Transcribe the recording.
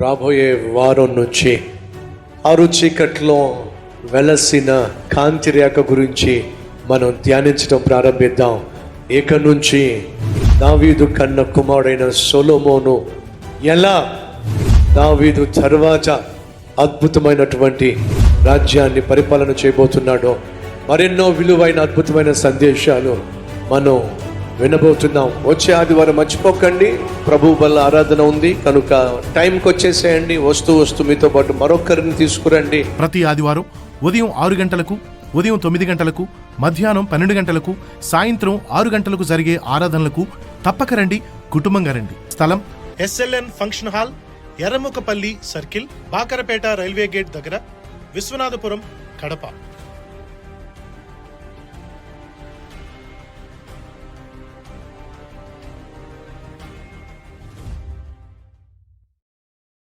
రాబోయే వారం నుంచి ఆరు చీకట్లో వెలసిన కాంతి రేఖ గురించి మనం ధ్యానించడం ప్రారంభిద్దాం. ఇక నుంచి దావీదు కన్న కుమారుడైన సొలోమోను ఎలా? దావీదు తర్వాత అద్భుతమైనటువంటి రాజ్యాన్ని పరిపాలన చేయబోతున్నాడో మరెన్నో విలువైన అద్భుతమైన సందేశాలు మనం వినబోతున్నాం. వచ్చే ఆదివారం మర్చిపోకండి. ప్రభు వల్ల ఆరాధన ఉంది. కనుక టైంకి వచ్చేసేయండి. వస్తూ వస్తూ మీతో పాటు మరొకరిని తీసుకురండి. ప్రతి ఆదివారం ఉదయం ఆరు గంటలకు ఉదయం తొమ్మిది గంటలకు మధ్యాహ్నం పన్నెండు గంటలకు సాయంత్రం ఆరు గంటలకు జరిగే ఆరాధనలకు తప్పక రండి కుటుంబంగా రండి. స్థలం SLN function hall Erramukkapalli circle Bakarapeta railway gate దగ్గర విశ్వనాథపురం కడప.